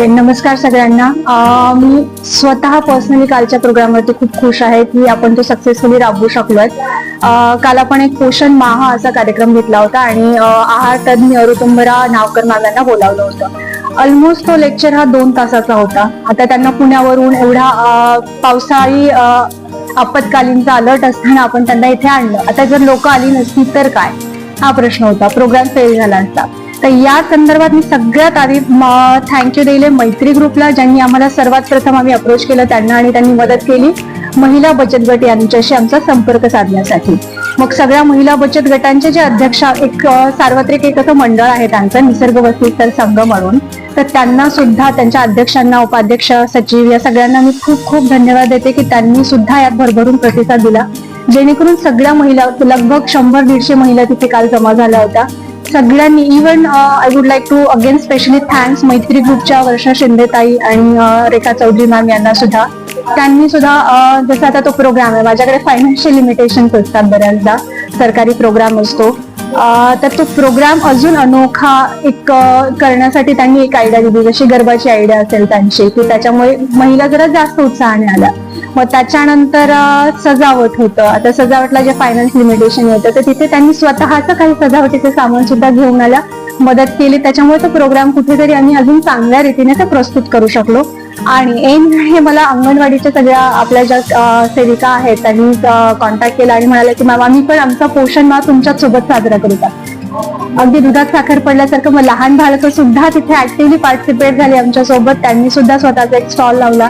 Okay नमस्कार सगळ्यांना. मी स्वतः पर्सनली कालच्या प्रोग्रामवरती खूप खुश आहे की आपण तो सक्सेसफुली राबवू शकलोय. काल आपण एक पोषण माहा असा कार्यक्रम घेतला होता आणि आहार तज्ञ ऋतुंबरा नावकर मागांना बोलावलं होतं. ऑलमोस्ट तो लेक्चर हा दोन तासाचा होता. आता त्यांना पुण्यावरून एवढा पावसाळी आपत्कालीनचा अलर्ट असताना आपण त्यांना इथे आणलं. आता जर लोक आली नसती तर काय? हा प्रश्न होता. प्रोग्राम फेल झाला असता. तर या संदर्भात मी सगळ्यात आधी थँक्यू देईल मैत्री ग्रुपला ज्यांनी आम्हाला सर्वात प्रथम आम्ही अप्रोच केलं त्यांना आणि त्यांनी मदत केली. महिला बचत गट यांच्याशी आमचा संपर्क साधण्यासाठी. मग सगळ्या महिला बचत गटांचे जे अध्यक्ष एक सार्वत्रिक एक असं मंडळ आहे त्यांचं निसर्ग वस्तीस्तर संघ म्हणून. तर त्यांना सुद्धा त्यांच्या अध्यक्षांना उपाध्यक्ष सचिव या सगळ्यांना मी खूप खूप धन्यवाद देते की त्यांनी सुद्धा यात भरभरून प्रतिसाद दिला. जेणेकरून सगळ्या महिला लगभग शंभर दीडशे महिला तिथे काल जमा झाल्या होत्या. सगळ्यांनी even I would like to again specially thanks Maitri ग्रुपच्या वर्षा शिंदेताई आणि uh, रेखा चौधरी मॅम यांना सुद्धा. त्यांनी सुद्धा uh, जसा आता तो प्रोग्राम आहे माझ्याकडे फायनान्शियल लिमिटेशन्स असतात बऱ्याचदा. सरकारी प्रोग्राम असतो. तर तो प्रोग्राम अजून अनोखा एक करण्यासाठी त्यांनी एक आयडिया दिली जशी गर्भाची आयडिया असेल त्यांची की त्याच्यामुळे महिला जरा जास्त उत्साहाने आल्या. मग त्याच्यानंतर सजावट होतं. आता सजावटला जे फायनान्स लिमिटेशन होतं तर तिथे त्यांनी स्वतःचं काही सजावटीचं सामान सुद्धा घेऊन आल्या. मदत केली. त्याच्यामुळे तो प्रोग्राम कुठेतरी आम्ही अजून चांगल्या रीतीने ते प्रस्तुत करू शकलो. आणि एन हे मला अंगणवाडीच्या सगळ्या आपल्या ज्या सेविका आहेत त्यांनी कॉन्टॅक्ट केला आणि म्हणाले की मॅम आम्ही पण आमचा पोषण मा तुमच्याच सोबत साजरा करूया. अगदी दुधात साखर पडल्यासारखं मग लहान बालकं सुद्धा तिथे ऍक्टिव्हली पार्टिसिपेट झाली आमच्यासोबत. त्यांनी सुद्धा स्वतःचा एक स्टॉल लावला.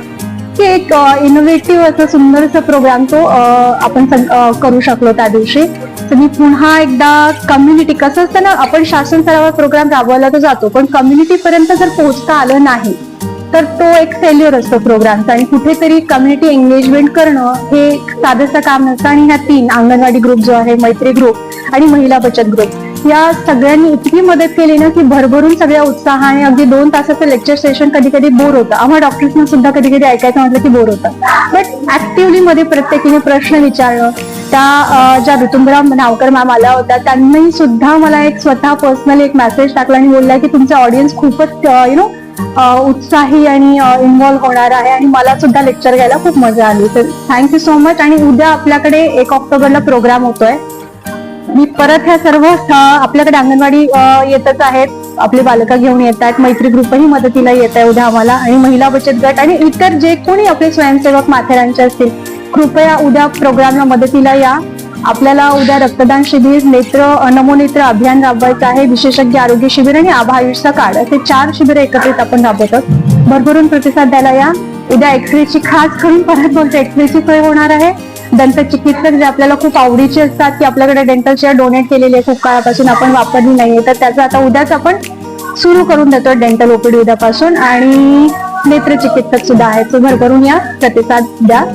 की एक इनोव्हेटिव्ह असं सुंदरसा प्रोग्राम तो आपण करू शकलो त्या दिवशी. तर मी पुन्हा एकदा कम्युनिटी कसं असतं ना आपण शासन स्तरावर प्रोग्राम राबवायला तर जातो पण कम्युनिटी पर्यंत जर पोहोचता आलं नाही तर तो एक फेल्युअर असतो प्रोग्रामचा आणि कुठेतरी कम्युनिटी एंगेजमेंट करणं हे एक साधंसं काम नसतं. आणि ह्या तीन अंगणवाडी ग्रुप जो आहे मैत्री ग्रुप आणि महिला बचत ग्रुप या सगळ्यांनी इतकी मदत केली ना की भरभरून सगळ्या उत्साहाने अगदी दोन तासाचं लेक्चर सेशन कधी कधी बोर होतं. आम्हाला डॉक्टर्सना सुद्धा कधी कधी ऐकायचं म्हटलं की बोर होतं. बट ऍक्टिव्हली मध्ये प्रत्येकीने प्रश्न विचारणं त्या ज्या ऋतुंबरा नावकर मॅम आल्या होत्या त्यांनी सुद्धा मला एक स्वतः पर्सनली एक मेसेज टाकला आणि बोलला की तुमचा ऑडियन्स खूपच यु नो उत्साही आणि इन्व्हॉल्व्ह होणार आहे आणि मला सुद्धा लेक्चर घ्यायला खूप मजा आली. तर थँक्यू सो मच आणि उद्या आपल्याकडे एक ऑक्टोबरला प्रोग्राम होतोय. मी परत ह्या सर्व आपल्याकडे अंगणवाडी येतच आहेत. आपली बालकं घेऊन येत आहेत. मैत्री ग्रुपही मदतीला येत आहे उद्या आम्हाला. आणि महिला बचत गट आणि इतर जे कोणी आपले स्वयंसेवक माथेरांचे असतील कृपया उद्या प्रोग्रामला मदतीला या. आपल्याला उद्या रक्तदान शिबिर नेत्र नमोनेत्र अभियान राबवायचं आहे. विशेषज्ञ आरोग्य शिबिर आणि आभा आयुष्य कार्ड असे चार शिबिर एकत्रित आपण राबवतो. भरभरून प्रतिसाद द्यायला या. उद्या एक्सरेची खास करून परत बोलतो. एक्सरेची सोय होणार आहे. दंत चिकित्सक जे आपल्याला खूप आवडीचे असतात की आपल्याकडे डेंटल चेअर डोनेट केलेली आहे खूप काळापासून आपण वापरली नाहीये तर त्याचं आता उद्याच आपण सुरू करून देतो डेंटल ओपीडी उद्यापासून. आणि नेत्र चिकित्सक सुद्धा आहेत. सो भरभरून या प्रतिसाद द्या.